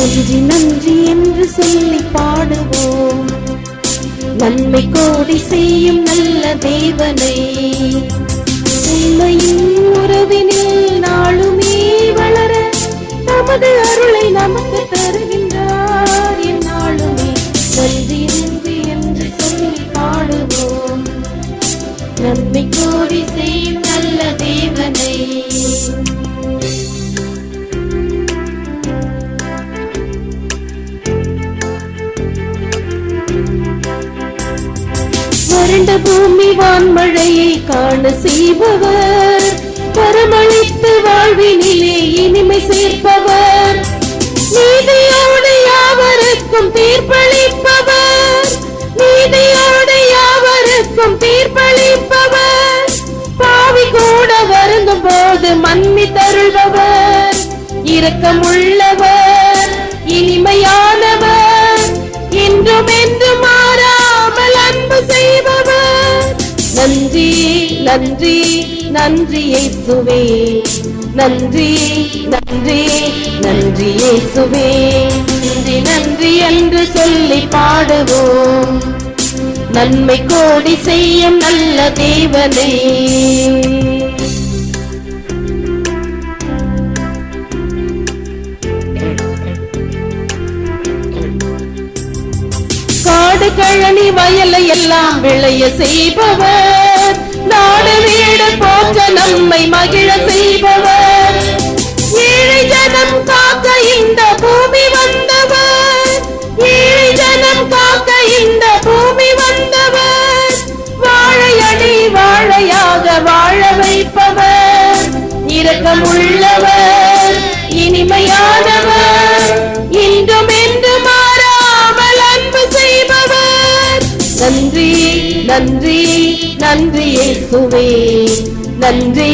நன்றி நன்றி என்று சொல்லி பாடுவோம். நன்மை கோடி செய்யும் நல்ல தேவனை. உண்மையின் உறவினில் நாளுமே வளர நமது அருளை நமக்கு தருகின்றார். என் நாளுமே நன்றி நன்றி என்று சொல்லி பாடுவோம். நன்மை கோடி செய்யும் நல்ல தேவனை. வறண்ட பூமி வான்மழையை காண செய்பவர். பரமளித்து வாழ்வினிலே இனிமை சேர்ப்பவர். நீதியோடு யாவருக்கும் தீர்ப்பளிப்பவர். நீதியோடு யாவருக்கும் தீர்ப்பளிப்பவர். பாவி கூட வருந்தும் போது மன்னி தருள்பவர். இரக்கமுள்ளவர் இனிமையானவர். என்றும் நன்றி நன்றி நன்றி இயேசுவே. நன்றி நன்றி நன்றி இயேசுவே. நன்றி நன்றி என்று சொல்லி பாடுவோம். நன்மை கோடி செய்யும் நல்ல தேவனே. காடு கழனி வயலை எல்லாம் விளைய செய்பவர். நாடு வீடு போற்ற நம்மை மகிழ செய்பவர். ஏழை ஜனம் காக்க இந்த பூமி வந்தவர். ஏழை ஜனம் காக்க இந்த பூமி வந்தவர். வாழையடி வாழையாக வாழ வைப்பவர். இரக்கமுள்ளவர் இனிமையானவர். இன்றும் என்று மாறாமல் அன்பு செய்பவர். நன்றி. நன்றி நன்றி இயேசுவே. நன்றி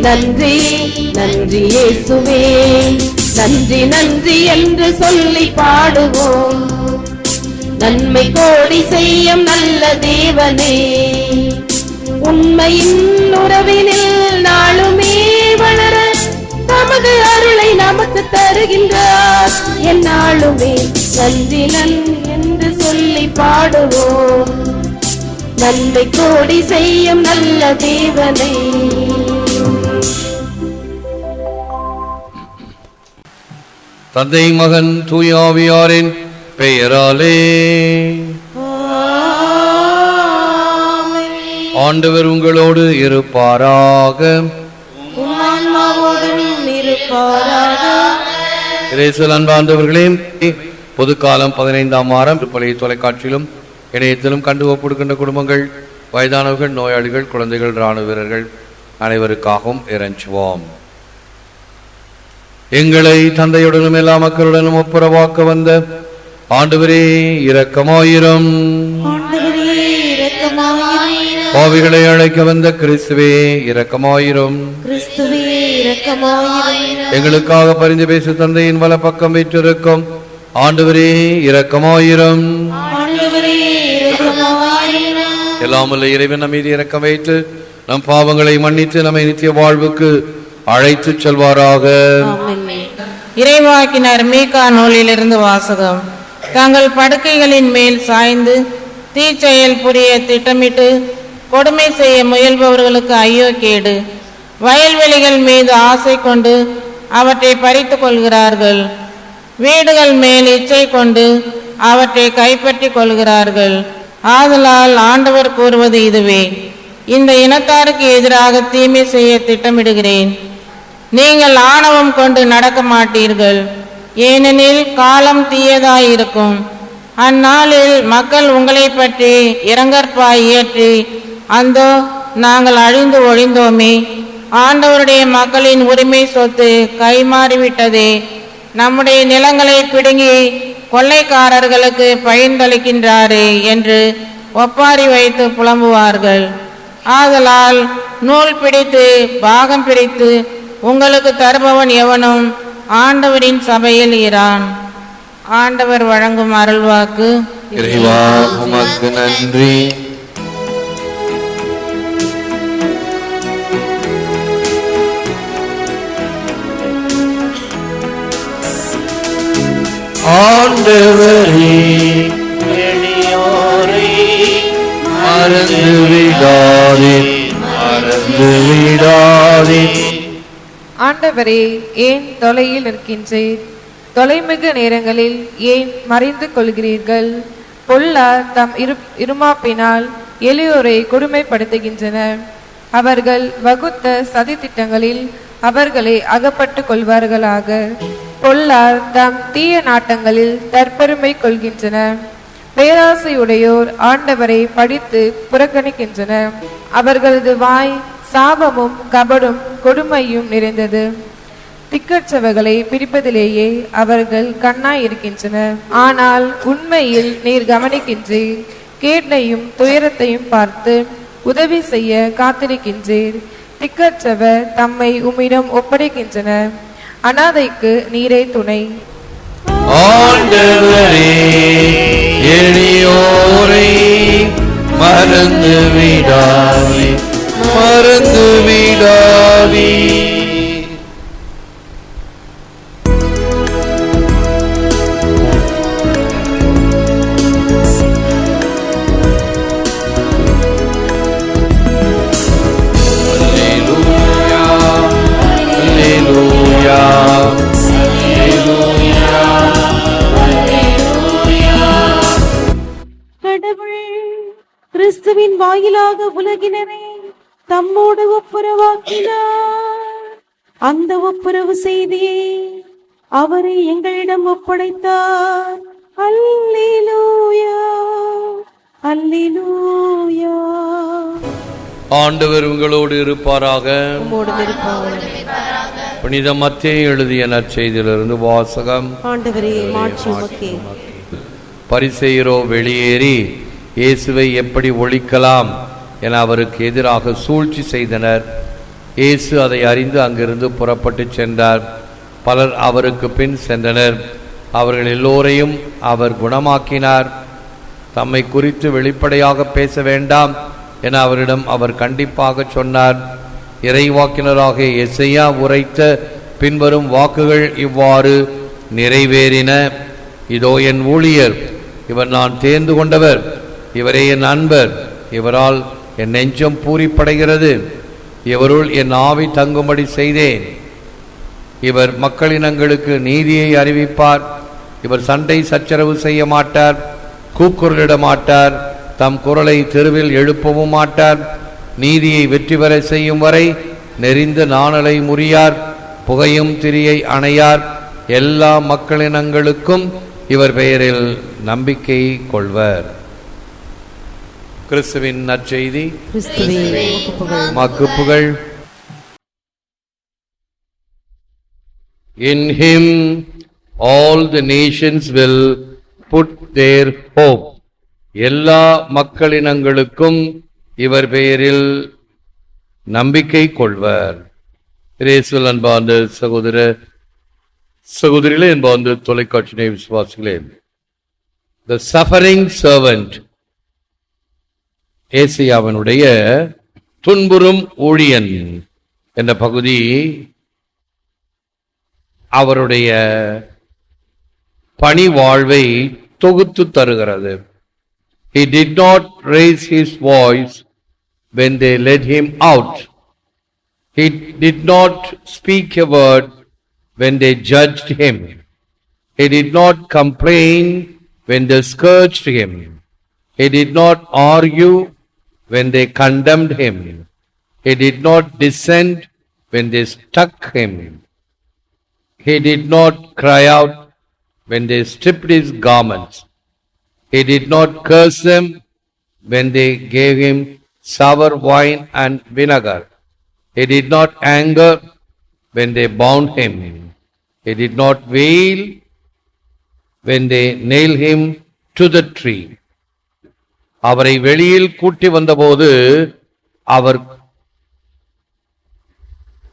நன்றி நன்றி இயேசுவே. நன்றி நன்றி என்று சொல்லி பாடுவோம். நன்மை கோடி செய்யும் நல்ல தேவனே. உண்மையின் உறவினில் நாளுமே வளர தமது அருளை நமக்கு தருகின்றார். என்னாலுமே நன்றி நன்றி என்று சொல்லி பாடுவோம். நன்மை கோடி செய்யும் நல்ல தேவனை. தந்தை மகன் தூயாவியாரின் பெயராலே. ஆண்டவர் உங்களோடு இருப்பாராக. இறைசல் அன்பாண்டவர்களே பொதுக்காலம் பதினைந்தாம் வாரம் பழைய தொலைக்காட்சியிலும் இணையத்திலும் கண்டு ஒப்படுகின்ற குடும்பங்கள் வயதானவர்கள் நோயாளிகள் குழந்தைகள் இராணுவ வீரர்கள் அனைவருக்காகவும் இறைஞ்சுவோம். எங்களை தந்தையுடனும் எல்லா மக்களுடனும் ஒப்புரவாக்க வந்த ஆண்டவரே இரக்கமாயிரம். பாவிகளை அழைக்க வந்த கிறிஸ்துவே இரக்கமாயிரும். எங்களுக்காக பரிந்து பேசு தந்தையின் வல பக்கம் வீற்றிருக்கும் ஆண்டவரே இரக்கமாயிரும். எல்லாமல்ல இறைவன் நம் மீது இரக்கம் வைத்து நம் பாவங்களை மன்னித்து நம்மை நித்திய வாழ்வுக்கு அழைத்துச் செல்வாராக. இறைவாக்கினர் மீகா நூலிலிருந்து வாசகம். தங்கள் படுக்கைகளின் மேல் சாய்ந்து தீச்செயல் புரிய திட்டமிட்டு கொடுமை செய்ய முயல்பவர்களுக்கு ஐயோ கேடு. வயல்வெளிகள் மீது ஆசை கொண்டு அவற்றை பறித்துக் கொள்கிறார்கள். வீடுகள் மேல் இச்சை கொண்டு அவற்றை கைப்பற்றிக் கொள்கிறார்கள். ஆதலால் ஆண்டவர் கூறுவது இதுவே இந்த இனத்தாருக்கு எதிராக தீமை செய்ய திட்டமிடுகிறேன். நீங்கள் ஆணவம் கொண்டு நடக்க மாட்டீர்கள். ஏனெனில் காலம் தீயதாயிருக்கும். அந்நாளில் மக்கள் உங்களை பற்றி இரங்கற்பாய் இயற்றி அந்தோ நாங்கள் அழிந்து ஒழிந்தோமே ஆண்டவருடைய மக்களின் உரிமை சொத்து கைமாறிவிட்டதே நம்முடைய நிலங்களை பிடுங்கி கொள்ளைக்காரர்களுக்கு பயன்தளிக்கின்றாரே என்று ஒப்பாரி வைத்து புலம்புவார்கள். ஆதலால் நூல் பிடித்து பாகம் பிரித்து உங்களுக்கு தருபவன் எவனும் ஆண்டவரின் சபையில் இரான். ஆண்டவர் வழங்கும் அருள்வாக்கு நன்றி. ஆண்டவரே எளியோரை மறந்து விடாதே மறந்து விடாதே. ஆண்டவரே ஏன் தொலையில் நிற்கின்றீர்? தொலைமிகு நேரங்களில் ஏன் மறைந்து கொள்கிறீர்கள்? பொல்லார் தம் இரு இருமாப்பினால் எளியோரை கொடுமைப்படுத்துகின்றனர். அவர்கள் வகுத்த சதி திட்டங்களில் அவர்களை அகப்பட்டு கொள்வார்களாக. பொல்லார் தம் தீய நாட்டங்களில் தற்பெருமை கொள்கின்றனர் பேராசையுடையோர் ஆண்டவரை படித்து புறக்கணிக்கின்றனர் அவர்களது வாய் சாபமும் கபடும் கொடுமையும் நிறைந்தது. திக்கற்றவர்களை பிரிப்பதிலேயே அவர்கள் கண்ணாய் இருக்கின்றனர் ஆனால் உண்மையில் நீர் கவனிக்கின்றீர். கேட்டையும் துயரத்தையும் பார்த்து உதவி செய்ய காத்திருக்கின்றீர். திக்கற்றவர் தம்மை உம்மிடம் ஒப்படைக்கின்றனர் அனாதைக்கு நீரே துணை. ஆண்டவரே எளியோரை மறந்து விடாதே மறந்து விடாதே வாயிலாக உலகினரை தம்மோடு ஒப்புரவாக்கினார். அந்த ஒப்புரவு செய்தியை அவரை எங்களிடம் ஒப்படைத்தார். அல்லேலூயா அல்லேலூயா. ஆண்டவர் உங்களோடு இருப்பாராக. புனித மத்தேயு எழுதிய நற்செய்தியிலிருந்து வாசகம். பரிசெயரோ வெளியேறி இயேசுவை எப்படி ஒழிக்கலாம் என அவருக்கு எதிராக சூழ்ச்சி செய்தனர். இயேசு அதை அறிந்து அங்கிருந்து புறப்பட்டு சென்றார். பலர் அவருக்கு பின் சென்றனர். அவர்கள் எல்லோரையும் அவர் குணமாக்கினார். தம்மை குறித்து வெளிப்படையாக பேச வேண்டாம் என அவரிடம் அவர் கண்டிப்பாக சொன்னார். இறைவாக்கினராக எசையா உரைத்த பின்வரும் வாக்குகள் இவ்வாறு நிறைவேறின. இதோ என் ஊழியர் இவர் நான் தேர்ந்து கொண்டவர். இவரே என் அன்பர் இவரால் என் நெஞ்சம் பூரிப்படைகிறது. இவருள் என் ஆவி தங்கும்படி செய்தேன். இவர் மக்களினங்களுக்கு நீதியை அறிவிப்பார். இவர் சண்டை சச்சரவு செய்ய மாட்டார். கூக்குரலிட மாட்டார் தம் குரலை தெருவில் எழுப்பவும் மாட்டார். நீதியை வெற்றி பெற செய்யும் வரை நெறிந்த நாணலை முறியார். புகையும் திரியை அணையார். எல்லா மக்களினங்களுக்கும் இவர் பெயரில் நம்பிக்கை கொள்வர். கிறிஸ்துவின் நற்செய்தி மக்குப்புகள் In him all the nations will put their hope. எல்லா மக்களினங்களுக்கும் இவர் பெயரில் நம்பிக்கை கொள்வர். இயேசுவில் அன்பார்ந்த சகோதர சகோதரிகளே அன்பார்ந்த தொலைக்காட்சி விசுவாசிகளே The suffering servant ஏசியாவினுடைய துன்புறும் ஊழியன் என்ற பகுதி அவருடைய பணி வாழ்வை தொகுத்து தருகிறது He did not raise his voice when they led him out. He did not speak a word when they judged him. He did not complain when they scourged him. He did not argue when they condemned him. He did not dissent when they struck him. He did not cry out when they stripped his garments. He did not curse them when they gave him sour wine and vinegar. He did not anger when they bound him. He did not wail when they nailed him to the tree. அவரை வெளியில் கூட்டி வந்தபோது அவர்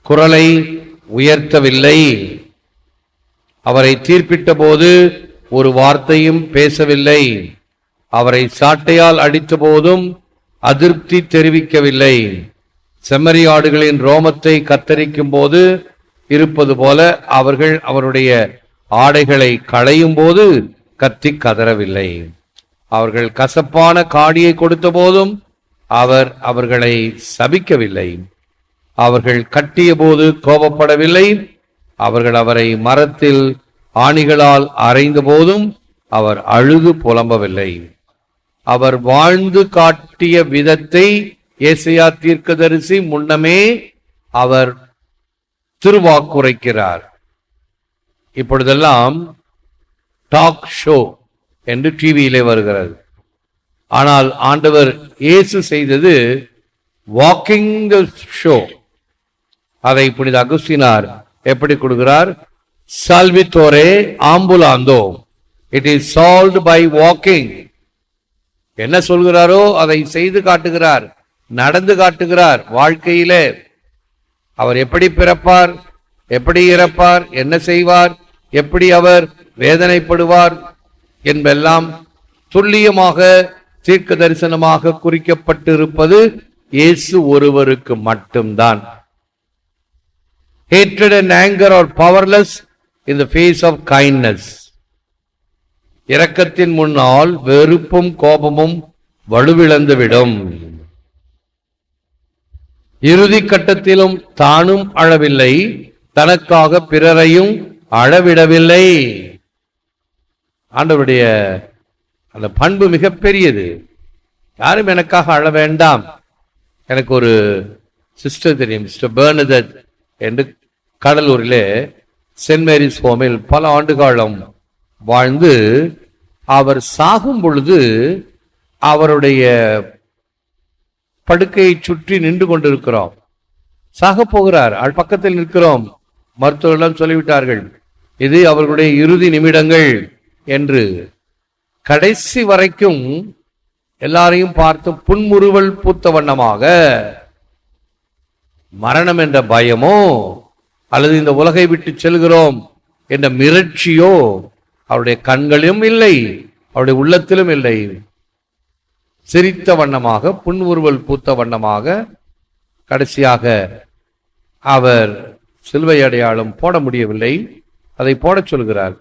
குரலை உயர்த்தவில்லை. அவரை தீர்ப்பிட்ட போது ஒரு வார்த்தையும் பேசவில்லை. அவரை சாட்டையால் அடித்த போதும் அதிருப்தி தெரிவிக்கவில்லை. செம்மறியாடுகளின் ரோமத்தை கத்தரிக்கும் போது இருப்பது போல அவர்கள் அவருடைய ஆடைகளை களையும் போது கத்தி கதறவில்லை. அவர்கள் கசப்பான காடியை கொடுத்த போதும் அவர் அவர்களை சபிக்கவில்லை. அவர்கள் கட்டிய போது கோபப்படவில்லை. அவர்கள் அவரை மரத்தில் ஆணிகளால் அரைந்த போதும் அவர் அழுது புலம்பவில்லை. அவர் வாழ்ந்து காட்டிய விதத்தை ஏசையா தீர்க்கதரிசி முன்னமே அவர் திருவாக்குரைக்கிறார். இப்பொழுதெல்லாம் டாக் ஷோ என்று டிவியிலே வருகிறது. ஆனால் ஆண்டவர் இயேசு செய்தது வாக்கிங் த ஷோ அதை புனித அகுஸ்தினார் எப்படி கொடுக்கிறார்? சால்வித்தோரே ஆம்புலாந்தோ. It is solved by walking என்ன சொல்கிறாரோ அதை செய்து காட்டுகிறார் நடந்து காட்டுகிறார் வாழ்க்கையிலே. அவர் எப்படி பிறப்பார்? எப்படி இறப்பார்? என்ன செய்வார்? எப்படி அவர் வேதனைப்படுவார்? என்பெல்லாம் துல்லியமாக தீர்க்க தரிசனமாக குறிக்கப்பட்டிருப்பது இயேசு ஒருவருக்கு மட்டும்தான். Hatred and anger are powerless in the face of kindness. இரக்கத்தின் முன்னால் வெறுப்பும் கோபமும் வலுவிழந்துவிடும். இறுதி கட்டத்திலும் தானும் அழவில்லை தனக்காக பிறரையும் அழவிடவில்லை. ஆண்டவருடைய அந்த பண்பு மிகப்பெரியது. யாரும் எனக்காக அழ வேண்டாம். எனக்கு ஒரு சிஸ்டர் தெரியும் மிஸ்டர் பேர்னதத் என்று கடலூரிலே சென்ட் மேரிஸ் ஹோமில் பல ஆண்டு காலம் வாழ்ந்து அவர் சாகும் பொழுது அவருடைய படுக்கையை சுற்றி நின்று கொண்டிருக்கிறோம். சாக போகிறார் அவள் பக்கத்தில் நிற்கிறோம். மருத்துவர்கள் சொல்லிவிட்டார்கள் இது அவர்களுடைய இறுதி நிமிடங்கள். என்று கடைசி வரைக்கும் எல்லாரையும் பார்த்து புன்முறுவல் பூத்த வண்ணமாக மரணம் என்ற பயமோ அல்லது இந்த உலகை விட்டு செல்கிறோம் என்ற மிரட்சியோ அவருடைய கண்களிலும் இல்லை அவருடைய உள்ளத்திலும் இல்லை. சிரித்த வண்ணமாக புன்முறுவல் பூத்த வண்ணமாக கடைசியாக அவர் சிலுவை அடையாளம் போட முடியவில்லை. அதை போடச் சொல்கிறார்.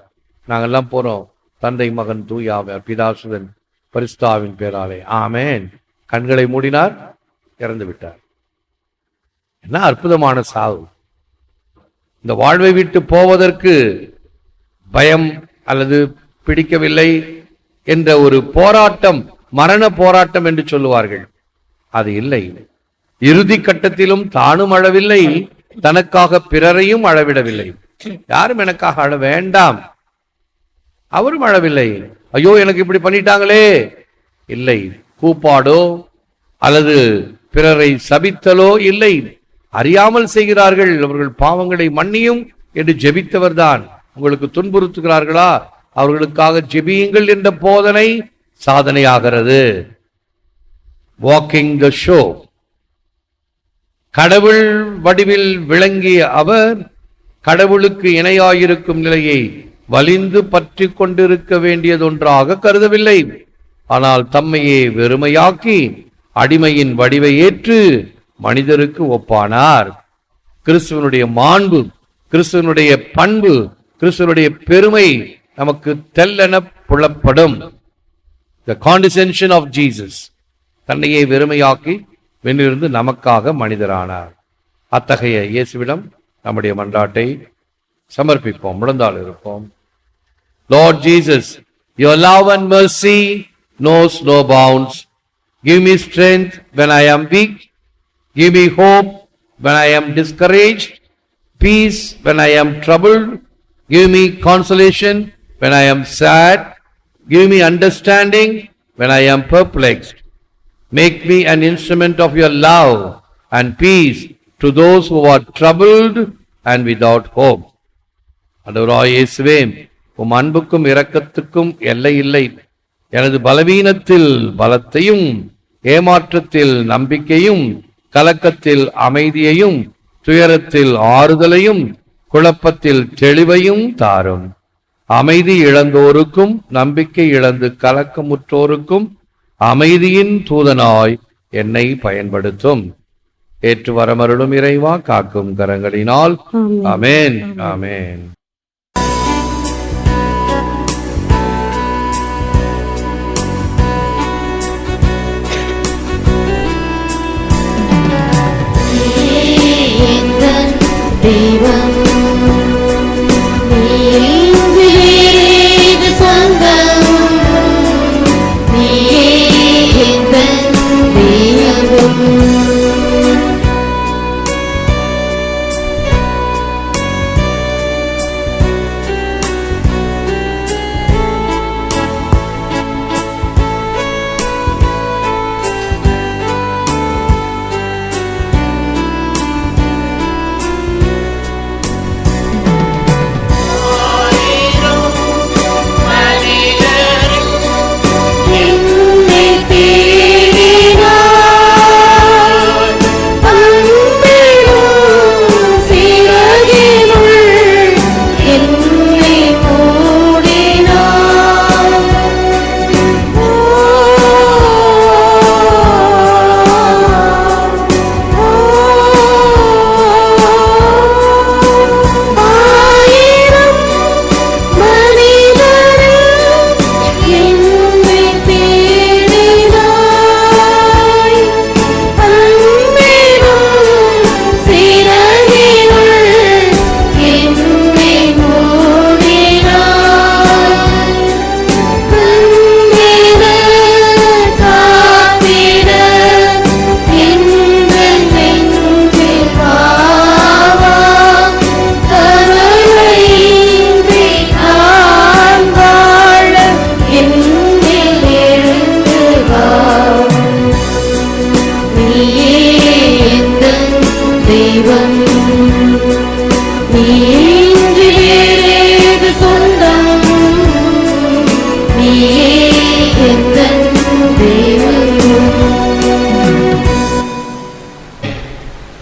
நாங்கெல்லாம் போகிறோம் தந்தை மகன் தூயாவர் பிதாசுதன் பரிஸ்தாவின் பேராலே. ஆமேன். கண்களை மூடினார் இறந்து விட்டார். என்ன அற்புதமான சாவு. இந்த வாழ்வை விட்டு போவதற்கு பயம் அல்லது பிடிக்கவில்லை என்ற ஒரு போராட்டம் மரண போராட்டம் என்று சொல்லுவார்கள். அது இல்லை. இறுதி கட்டத்திலும் தானும் அழவில்லை தனக்காக பிறரையும் அழவிடவில்லை. யாரும் எனக்காக அழ வேண்டாம். அவரும் அழவில்லை. ஐயோ எனக்கு இப்படி பண்ணிட்டாங்களே. இல்லை கூப்பாடோ அல்லது பிறரை சபித்தலோ இல்லை. அறியாமல் செய்கிறார்கள். அவர்கள் பாவங்களை மன்னியும் என்று ஜெபித்தவர்தான். உங்களுக்கு துன்புறுத்துகிறார்களா? அவர்களுக்காக ஜெபியுங்கள் என்ற போதனை சாதனையாகிறது. வாக்கிங் த ஷோ கடவுள் வடிவில் விளங்கிய அவர் கடவுளுக்கு இணையாயிருக்கும் நிலையை வலிந்து பற்றி கொண்டிருக்க வேண்டியதொன்றாக கருதவில்லை. ஆனால் தம்மையே வெறுமையாக்கி அடிமையின் வடிவை ஏற்று மனிதருக்கு ஒப்பானார். கிறிஸ்துவனுடைய மாண்பு கிறிஸ்துவனுடைய பண்பு கிறிஸ்துவனுடைய பெருமை நமக்கு தெல்லென புலப்படும். த கான்டிசென்ஷன் ஆஃப் ஜீசஸ் தன்னையே வெறுமையாக்கி வெண்ணிலிருந்து நமக்காக மனிதரானார். அத்தகைய இயேசுவிடம் நம்முடைய மன்றாட்டை சமர்ப்பிப்போம் முழந்தாள் இருப்போம் Lord Jesus your love and mercy knows no bounds give me strength when i am weak give me hope when i am discouraged peace when i am troubled give me consolation when i am sad give me understanding when i am perplexed Make me an instrument of your love and peace to those who are troubled and without hope. ஆண்டவராய் இயேசுவே உம் அன்புக்கும் இரக்கத்துக்கும் எல்லை இல்லை. எனது பலவீனத்தில் பலத்தையும் ஏமாற்றத்தில் நம்பிக்கையும் கலக்கத்தில் அமைதியையும் துயரத்தில் ஆறுதலையும் குழப்பத்தில் தெளிவையும் தாரும். அமைதி இழந்தோருக்கும் நம்பிக்கை இழந்து கலக்கமுற்றோருக்கும் அமைதியின் தூதனாய் என்னை பயன்படுத்தும். ஏற்று வரமருளும் இறைவா காக்கும் கரங்களினால். ஆமென். ஆமென். ദൈവം നീ ദൈവം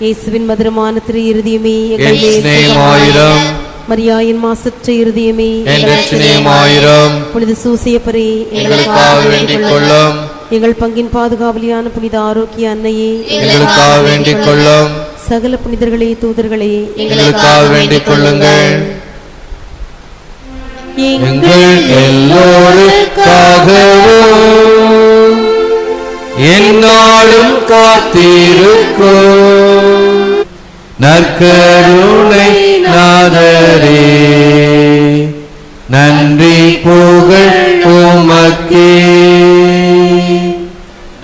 இயேசுவின் மதுரமான திரு இருதயமே சிநேகமாயிரம். மரியாயின் மாசற்ற இருதயமே. ரட்சணியமாயிரம் புனித சூசியப்பரே எங்களுக்காக வேண்டிக் கொள்ளும் எங்கள் பங்கின் பாதுகாவலியான புனித ஆரோக்கிய அன்னையே எங்களுக்காக வேண்டிக் கொள்ளும். சகல புனிதர்களே தூதர்களே எங்களுக்காக வேண்டிக் கொள்ளுங்கள் எங்கள் எங்கள் எல்லோருக்காகவும் என்னாலும் காத்திருக்கும். நற்கருணை நாதரே. நன்றி புகழ் உமக்கே.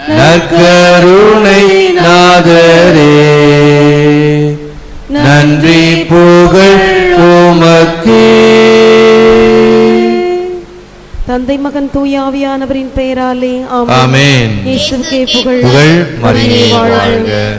நற்கருணை நாதரே. நன்றி புகழ் உமக்கே. தந்தை மகன் தூயாவியானவரின் பெயராலே ஆமென். இயேசுவுக்கே புகழ் புகழ் மரியே. வாழ்க.